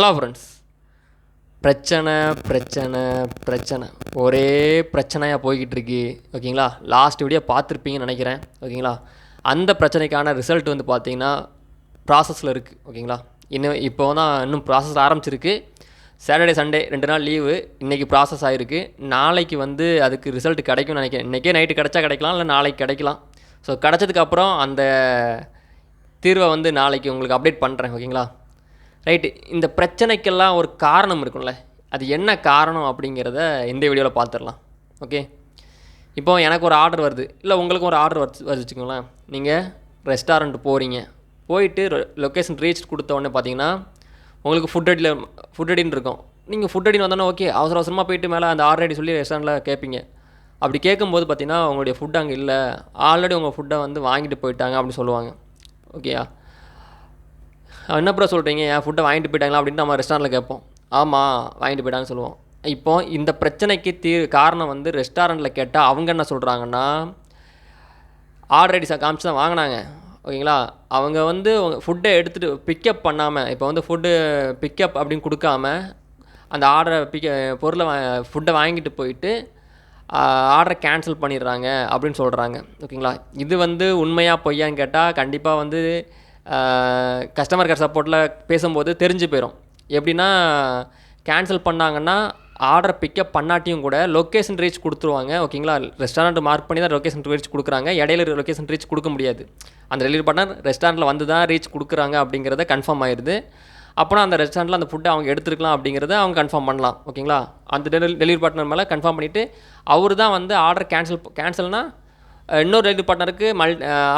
Hello friends பிரச்சனை பிரச்சனை பிரச்சனை. ஒரே பிரச்சனையாக போய்கிட்டு இருக்கு ஓகேங்களா? லாஸ்ட் வீடியோ பார்த்துருப்பீங்கன்னு நினைக்கிறேன் ஓகேங்களா? அந்த பிரச்சனைக்கான ரிசல்ட் வந்து பார்த்தீங்கன்னா ப்ராசஸில் இருக்குது ஓகேங்களா? இன்னும் இப்போ தான் இன்னும் ப்ராசஸ் ஆரம்பிச்சிருக்கு. சாட்டர்டே சண்டே ரெண்டு நாள் லீவு இன்றைக்கி ப்ராசஸ் ஆகிருக்கு நாளைக்கு வந்து அதுக்கு ரிசல்ட் கிடைக்கும்னு நினைக்கிறேன். இன்றைக்கே நைட்டு கிடச்சா கிடைக்கலாம் இல்லை நாளைக்கு கிடைக்கலாம். ஸோ கிடச்சதுக்கப்புறம் அந்த தீர்வை வந்து நாளைக்கு உங்களுக்கு அப்டேட் பண்ணுறேன் ஓகேங்களா? ரைட்டு. இந்த பிரச்சனைக்கெல்லாம் ஒரு காரணம் இருக்கும்ல. அது என்ன காரணம் அப்படிங்கிறத இந்த வீடியோவில் பார்த்துடலாம் ஓகே? இப்போ எனக்கு ஒரு ஆர்டர் வருது. இல்லை உங்களுக்கு ஒரு ஆர்டர் வருது வச்சுக்கோங்களேன். நீங்கள் ரெஸ்டாரண்ட் போகிறீங்க போயிட்டு லொக்கேஷன் ரீச் கொடுத்த உடனே பார்த்தீங்கன்னா உங்களுக்கு ஃபுட் அடியில் ஃபுட் அடின்னு இருக்கும். நீங்கள் ஃபுட் அடின்னு வந்தோன்னே ஓகே அவசர அவசரமாக போயிட்டு மேலே அந்த ஆர்டர் ஐடி சொல்லி ரெஸ்டாரண்ட்டில் கேட்பீங்க அப்படி கேட்கும்போது பார்த்தீங்கன்னா உங்களுடைய ஃபுட் அங்கே இல்லை. ஆல்ரெடி உங்கள் ஃபுட்டை வந்து வாங்கிட்டு போயிட்டாங்க அப்படின்னு சொல்லுவாங்க. ஓகேயா? என்ன ப்ரோ சொல்கிறீங்க என் ஃபுட்டை வாங்கிட்டு போயிட்டாங்களா? அப்படின்னு நம்ம ரெஸ்டாரண்ட்டில் கேட்போம். ஆமாம் வாங்கிட்டு போயிட்டாங்கன்னு சொல்லுவோம். இப்போ இந்த பிரச்சனைக்கு தீ காரணம் வந்து ரெஸ்டாரண்ட்டில் கேட்டால் அவங்க என்ன சொல்கிறாங்கன்னா ஆர்டர் ஐடி காமிச்சு தான் வாங்கினாங்க. ஓகேங்களா? அவங்க வந்து ஃபுட்டை எடுத்துகிட்டு பிக்கப் பண்ணாமல் இப்போ வந்து ஃபுட்டு பிக்கப் அப்படின்னு கொடுக்காம அந்த ஆர்டரை பிக்க பொருளை வா ஃபுட்டை வாங்கிட்டு போயிட்டு ஆர்டரை கேன்சல் பண்ணிடுறாங்க அப்படின்னு சொல்கிறாங்க ஓகேங்களா? இது வந்து உண்மையாக பொய்யான்னு கேட்டால் கண்டிப்பாக வந்து கஸ்டமர் கேர் சப்போர்ட்டில் பேசும்போது தெரிஞ்சு போயிடும் எப்படின்னா கேன்சல் பண்ணாங்கன்னா ஆர்டர் பிக்கப் பண்ணாட்டியும் கூட லொக்கேஷன் ரீச் கொடுத்துருவாங்க. ஓகேங்களா ரெஸ்டாரண்ட் மார்க் பண்ணி தான் லொக்கேஷன் ரீச் கொடுக்குறாங்க. இடையில லொக்கேஷன் ரீச் கொடுக்க முடியாது. அந்த டெலிவரி பார்ட்னர் ரெஸ்டாரண்ட்டில் வந்து தான் ரீச் கொடுக்குறாங்க அப்படிங்கிறத கன்ஃபார்ம் ஆயிடுது அப்புறம் அந்த ரெஸ்டாரண்ட்டில் அந்த ஃபுட்டை அவங்க எடுத்துருக்கலாம் அப்படிங்கிறத அவங்க கன்ஃபார்ம் பண்ணலாம். ஓகேங்களா அந்த டெலிவரி டெலிவரி பார்ட்னர் மேலே கன்ஃபார்ம் பண்ணிவிட்டு அவர் தான் வந்து ஆர்டர் கேன்சல் கேன்சல்னால் இன்னொரு டெலிவரி பார்ட்னருக்கு மல்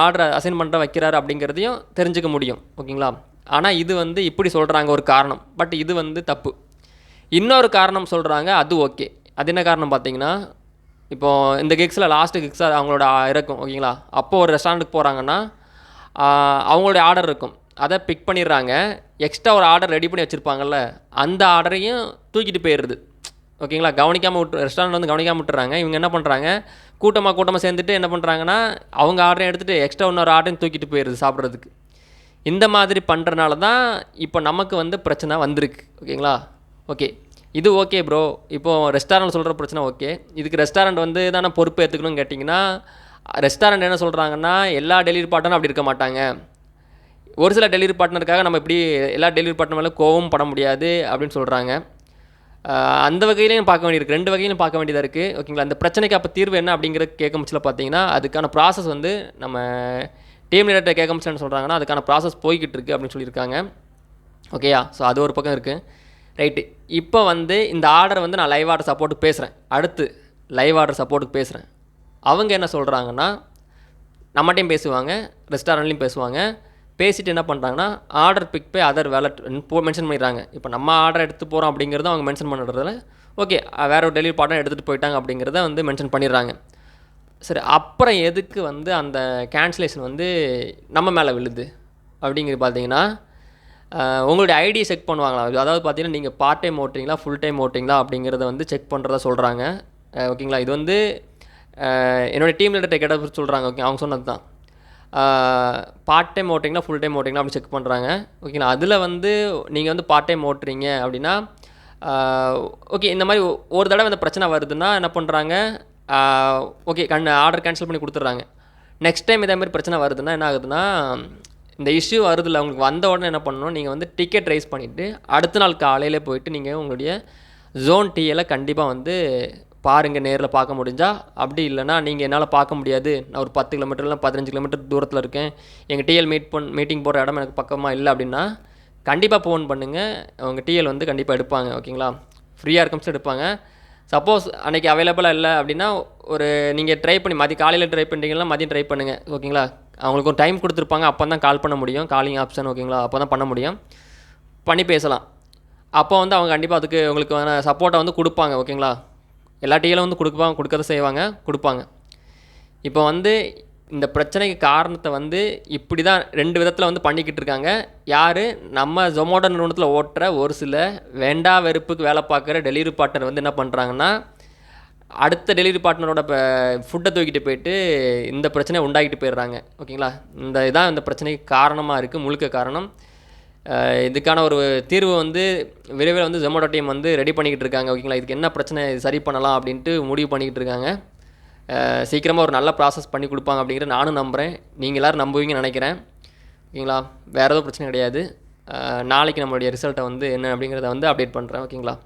ஆர்டர் அசைன் பண்ணுற வைக்கிறாரு அப்படிங்கிறதையும் தெரிஞ்சுக்க முடியும். ஓகேங்களா? ஆனால் இது வந்து இப்படி சொல்கிறாங்க ஒரு காரணம். பட் இது வந்து தப்பு. இன்னொரு காரணம் சொல்கிறாங்க அது ஓகே. அது என்ன காரணம் பார்த்தீங்கன்னா இப்போது இந்த கிக்ஸில் லாஸ்ட்டு கிக்ஸாக அவங்களோட இருக்கும். ஓகேங்களா? அப்போது ஒரு ரெஸ்டாரண்ட்டுக்கு போகிறாங்கன்னா அவங்களுடைய ஆர்டர் இருக்கும். அதை பிக் பண்ணிடுறாங்க. எக்ஸ்ட்ரா ஒரு ஆர்டர் ரெடி பண்ணி வச்சுருப்பாங்கல்ல அந்த ஆர்டரையும் தூக்கிட்டு போயிடுறது. ஓகேங்களா? கவனிக்காமல் விட்டு ரெஸ்டாரண்ட் வந்து கவனிக்காமல் விட்டுறாங்க. இவங்க என்ன பண்ணுறாங்க கூட்டமாக கூட்டமாக சேர்ந்துட்டு என்ன பண்ணுறாங்கன்னா அவங்க ஆர்டரையும் எடுத்துகிட்டு எக்ஸ்ட்ரா இன்னொரு ஆர்டரையும் தூக்கிட்டு போயிடுது சாப்பிட்றதுக்கு. இந்த மாதிரி பண்ணுறனால தான் இப்போ நமக்கு வந்து பிரச்சனை வந்திருக்கு. ஓகேங்களா? ஓகே. இது ஓகே ப்ரோ இப்போது ரெஸ்டாரண்ட் சொல்கிற பிரச்சனை ஓகே. இதுக்கு ரெஸ்டாரண்ட் வந்து தானே பொறுப்பு ஏற்றுக்கணும்னு கேட்டிங்கன்னா ரெஸ்டாரண்ட் என்ன சொல்கிறாங்கன்னா எல்லா டெலிவரி பார்ட்னரும் அப்படி இருக்க மாட்டாங்க. ஒரு சில டெலிவரி பார்ட்னருக்காக நம்ம இப்படி எல்லா டெலிவரி பார்ட்னர் மேலே கோவம் பட முடியாது அப்படின்னு சொல்கிறாங்க அந்த வகையிலையும் பார்க்க வேண்டியிருக்கு. ரெண்டு வகையிலும் பார்க்க வேண்டியதாக இருக்குது ஓகேங்களா? அந்த பிரச்சனைக்கு அப்போ தீர்வு என்ன அப்படிங்கிற கேட்க முச்சில் பார்த்தீங்கன்னா அதுக்கான ப்ராசஸ் வந்து நம்ம டீம் லீடர்கிட்ட கேட்க முச்சில்னு சொல்கிறாங்கன்னா அதுக்கான ப்ராசஸ் போய்கிட்டு இருக்குது அப்படின்னு சொல்லியிருக்காங்க. ஓகேயா? ஸோ அது ஒரு பக்கம் இருக்குது ரைட்டு இப்போ வந்து இந்த ஆர்டர் வந்து நான் லைவ் ஆர்டர் சப்போர்ட்டுக்கு பேசுகிறேன் அடுத்து லைவ் ஆர்டர் சப்போர்ட்டுக்கு பேசுகிறேன் அவங்க என்ன சொல்கிறாங்கன்னா நம்மகிட்டையும் பேசுவாங்க ரெஸ்டாரண்ட்லேயும் பேசுவாங்க. பேசிட்டு என்ன பண்ணுறாங்கன்னா order pick pay other wallet போ மென்ஷன் பண்ணிடுறாங்க. இப்போ நம்ம ஆர்டர் எடுத்து போகிறோம் அப்படிங்கிறத அவங்க மென்ஷன் பண்ணுறதுல ஓகே வேறு ஒரு டெலிவரி பார்ட்னர் எடுத்துகிட்டு போயிட்டாங்க அப்படிங்கிறத வந்து மென்ஷன் பண்ணிடுறாங்க. சரி அப்புறம் எதுக்கு வந்து அந்த கேன்சலேஷன் வந்து நம்ம மேலே விழுது? அப்படிங்கிறது பார்த்தீங்கன்னா உங்களுடைய ஐடி செக் பண்ணுவாங்களா? அதாவது பார்த்தீங்கன்னா நீங்கள் பார்ட் டைம் ஓட்டுறீங்களா ஃபுல் டைம் ஓட்டுறீங்களா அப்படிங்கிறத வந்து செக் பண்ணுறதா சொல்கிறாங்க ஓகேங்களா இது வந்து என்னோடய டீம் லீடர்கிட்ட கேட்ட சொல்கிறாங்க ஓகே அவங்க சொன்னது தான் பார்ட் டைம் ஓட்டிங்கன்னா ஃபுல் டைம் ஓட்டிங்கன்னா அப்படி செக் பண்ணுறாங்க ஓகேங்களா அதில் வந்து நீங்கள் வந்து பார்ட் டைம் ஓட்டுறீங்க அப்படின்னா ஓகே இந்த மாதிரி ஒரு தடவை இந்த பிரச்சனை வருதுன்னா என்ன பண்ணுறாங்க ஓகே கண் ஆர்டர் கேன்சல் பண்ணி கொடுத்துட்றாங்க. நெக்ஸ்ட் டைம் இதே மாதிரி பிரச்சனை வருதுன்னா என்ன ஆகுதுன்னா இந்த இஷ்யூ வருதில்ல உங்களுக்கு வந்த உடனே என்ன பண்ணணும்? நீங்கள் வந்து டிக்கெட் ரைஸ் பண்ணிவிட்டு அடுத்த நாள் காலையில் போயிட்டு நீங்கள் உங்களுடைய ஜோன் டிஎலை கண்டிப்பாக வந்து பாருங்கள் நேரில் பார்க்க முடிஞ்சால் அப்படி இல்லைனா நீங்கள் என்னால் பார்க்க முடியாது. நான் ஒரு பத்து கிலோமீட்டர் இல்லை பதினஞ்சு கிலோமீட்டர் தூரத்தில் இருக்கேன். எங்கள் டிஎல் மீட் பண் மீட்டிங் போகிற இடம் எனக்கு பக்கமாக இல்லை அப்படின்னா கண்டிப்பாக ஃபோன் பண்ணுங்கள் உங்கள் டிஎல் வந்து கண்டிப்பாக எடுப்பாங்க ஓகேங்களா ஃப்ரீயாக இருக்கும் எடுப்பாங்க. சப்போஸ் அன்றைக்கி அவைலபிளாக இல்லை அப்படின்னா ஒரு நீங்கள் ட்ரை பண்ணி மதியம் காலையில் ட்ரை பண்ணுறீங்களா மதியம் ட்ரை பண்ணுங்கள் ஓகேங்களா அவங்களுக்கு ஒரு டைம் கொடுத்துருப்பாங்க அப்போ தான் கால் பண்ண முடியும். காலிங் ஆப்ஷன் ஓகேங்களா அப்போ தான் பண்ண முடியும். பண்ணி பேசலாம். அப்போ வந்து அவங்க கண்டிப்பாக அதுக்கு உங்களுக்கு சப்போர்ட்டை வந்து கொடுப்பாங்க ஓகேங்களா எல்லா டீலும் வந்து கொடுப்பாங்க கொடுக்கறத செய்வாங்க கொடுப்பாங்க. இப்போ வந்து இந்த பிரச்சனைக்கு காரணத்தை வந்து இப்படி தான் ரெண்டு விதத்தில் வந்து பண்ணிக்கிட்டு இருக்காங்க. யார்? நம்ம ஜொமோட்டோ நிறுவனத்தில் ஓட்டுற ஒரு சில வேண்டா வெறுப்புக்கு வேலை பார்க்குற டெலிவரி பார்ட்னர் வந்து என்ன பண்ணுறாங்கன்னா அடுத்த டெலிவரி பார்ட்னரோட இப்போ ஃபுட்டை தூக்கிட்டு போயிட்டு இந்த பிரச்சனையை உண்டாக்கிட்டு போயிடுறாங்க. ஓகேங்களா? இந்த இதான் இந்த பிரச்சனைக்கு காரணமாக இருக்குது முழுக்க காரணம். இதுக்கான ஒரு தீர்வு வந்து விரைவில் வந்து ஜொமேட்டோ டீம் வந்து ரெடி பண்ணிக்கிட்டு இருக்காங்க ஓகேங்களா இதுக்கு என்ன பிரச்சனை சரி பண்ணலாம் அப்படின்ட்டு முடிவு பண்ணிக்கிட்டு இருக்காங்க. சீக்கிரமாக ஒரு நல்ல ப்ராசஸ் பண்ணி கொடுப்பாங்க அப்படிங்கிறத நானும் நம்புகிறேன் நீங்கள் எல்லோரும் நம்புவீங்கன்னு நினைக்கிறேன். ஓகேங்களா வேறு எதுவும் பிரச்சனை கிடையாது. நாளைக்கு நம்மளுடைய ரிசல்ட்டை வந்து என்ன அப்படிங்கிறத வந்து அப்டேட் பண்ணுறேன் ஓகேங்களா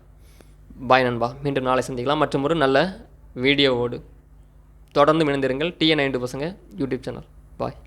பாய் நண்பா. மீண்டும் நாளை சந்திக்கலாம். மற்றும் ஒரு நல்ல வீடியோவோடு தொடர்ந்து இணைந்திருங்கள். டிஎன் நைன்டு பசங்க யூடியூப் சேனல் பாய்